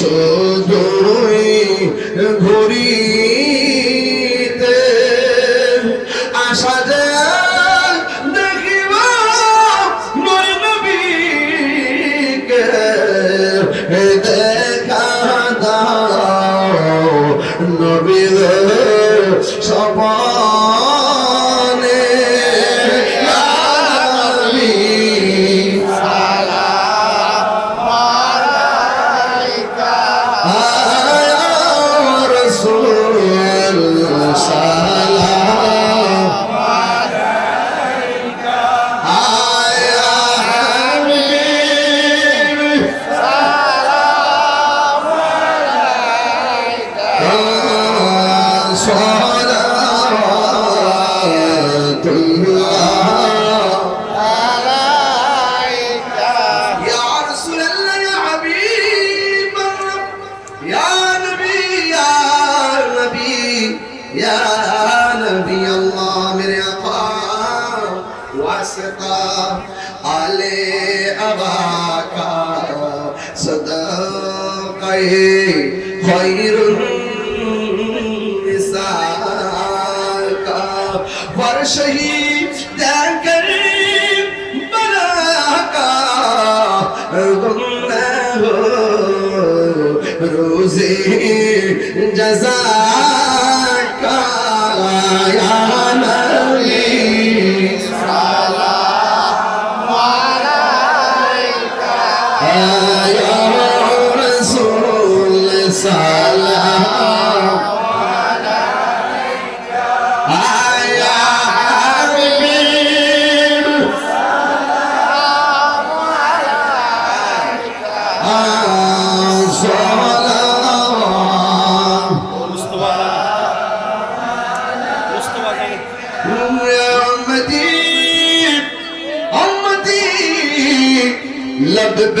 শুধুই نبی اللہ میرے آقا واسطہ آلِ ابا کا صدقہ خیر النساء کا ورشہی دین کر بنا کا گم या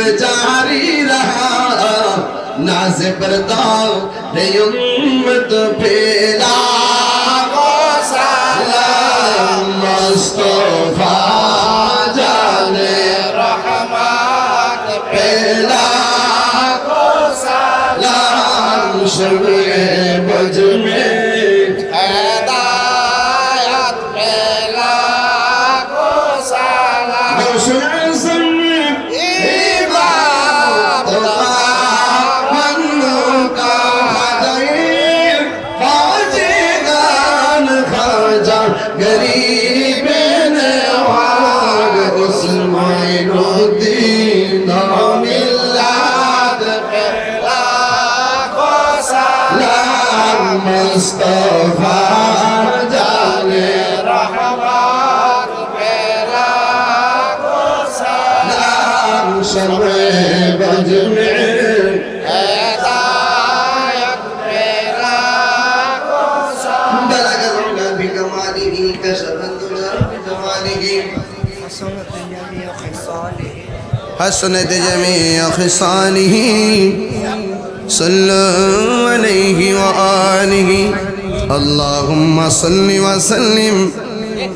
लब बेजारी रहा नाज बरदाओ रे उम्मत फेला सलाम मुस्तफा जाने रहमत फेला सलाम शबे সালাম بلغ العلا بكماله كشف الدجى بجماله حسنت جميع خصاله صلوا عليه وآله اللهم صل وسلم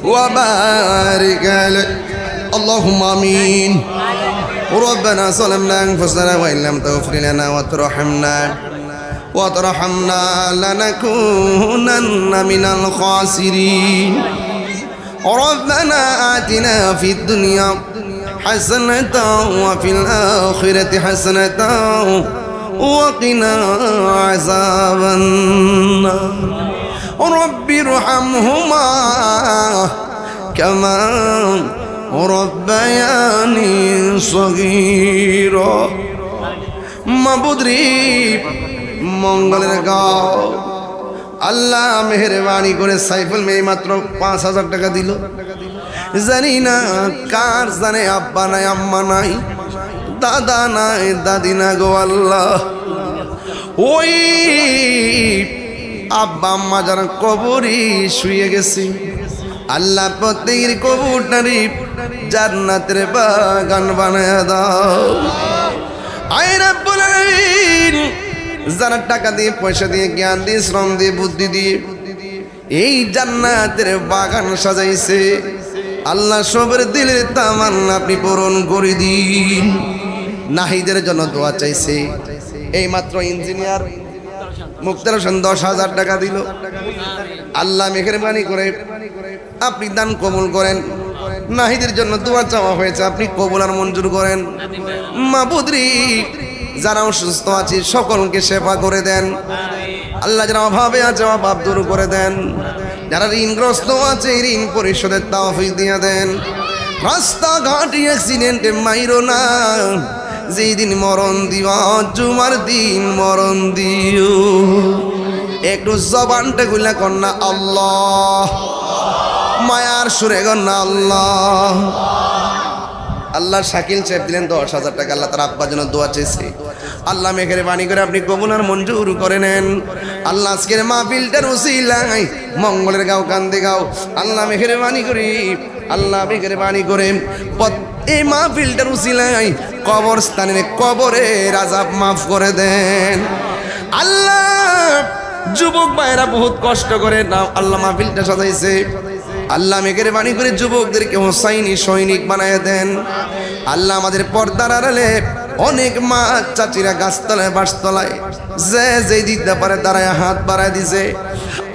وبارك عليه اللهم آمين ربنا ظلمنا أنفسنا وإن لم تغفر لنا وترحمنا وترحمنا لنكونن من الخاسرين ربنا آتنا في الدنيا حسنة وفي الآخرة حسنة وقنا عذاب النار رب ارحمهما كما ربياني صغيرا মাবুদরি মঙ্গলের গাও আল্লাহ মেহরবানি করে সাইফুল মেয়ে মাত্র পাঁচ হাজার টাকা দিল জানি না কার জানে আব্বা নাই আম্মা নাই দাদা নাই, দাদি না গো আল্লাহ। ওই আব্বা আম্মা যারা কবরই শুয়ে গেছি, আল্লাহ প্রত্যেকের কবুরটারি জান্নাতের বাগান বানায় দাও। আয় রাব্বুল যারা টাকা দিয়ে, পয়সা দিয়ে, জ্ঞান দিয়ে, শ্রম দিয়ে, বুদ্ধি দিয়ে এই জান্নাতের বাগান সাজাইছে, আল্লাহ সবের দিলে তামান আপনি পূরণ করে দিন। নাহিদের জন্য দোয়া চাইছে। এই মাত্র ইঞ্জিনিয়ার মুক্তার হোসেন দশ হাজার টাকা দিল। আল্লাহ মেহরবানি করে আপনি দান কবুল করেন। নাহিদের জন্য দোয়া চাওয়া হয়েছে, আপনি কবুল আর মঞ্জুর করেন। মা মাবুদ্রি, যারা অসুস্থ আছে, সকলকে সেবা করে দেন। আল্লাহ যারা অভাবে আছে, অভাব দূর করে দেন। যারা ঋণগ্রস্ত আছে, ঋণ পরিশোধের তাওফিক দিয়ে দেন। রাস্তাঘাটে অ্যাক্সিডেন্টে মাইরো না। যেই দিন মরণ দিও জুমার দিন মরণ দিও। একটু জবানটা গুলা কন্যা, আল্লাহ। মায়ার সুরে কন্যা, আল্লাহ। আল্লাহ শাকিল সাহেব দিলেন দশ হাজার টাকা, আল্লাহ তার আব্বার জন্য দোয়া চেয়েছে। আল্লাহ মেঘের বাণী করে আপনি কবুনার মঞ্জুর করে নেন। আল্লাহ আজকের মাহফিলটার উসিলাই মঙ্গলের গাও কান্দে গাও। আল্লাহ মেঘের বাণী করি আল্লাহ মেঘের বাণী করে এই মাহফিলটার কবর স্থানের কবরে রাজাব মাফ করে দেন। আল্লাহ, যুবক ভাইরা বহুত কষ্ট করে না, আল্লাহ মাহফিলটা সাজাইছে। আল্লাহ মেঘের বাণী করে যুবকদেরকে হোসাইনি, সৈনিক বানায় দেন। আল্লাহ আমাদের পর্দার আড়ালে অনেক মা চাচিরা গাছতলায় বাসতলায় যে যে দিতে পারে দাঁড়ায় হাত বাড়ায় দিছে।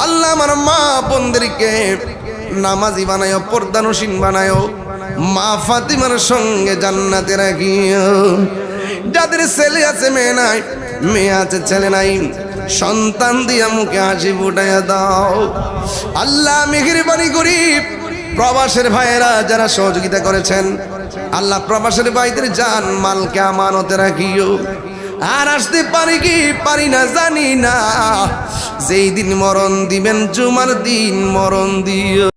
আল্লাহ আমার মা বোনদেরকে নামাজি বানায়, পর্দানসীন বানায়। মা ফাতিমার সঙ্গে জান্নাতে রাখিও। যাদের ছেলে আছে, মেয়ে নাই, মেয়ে আছে, ছেলে নাই, সন্তান দিয়া মুখে হাসি ফুটাইয়া দাও। আল্লাহ মেহেরবানি করি। প্রবাসের ভাইয়েরা যারা সহযোগিতা করেছেন, আল্লাহ প্রবাসের ভাইদের জান, মালকে আমানতে রাখিও। আর আসতে পারি কি, পারি না, জানি না। যেই দিন মরণ দিবেন, জুমার দিন মরণ দিও।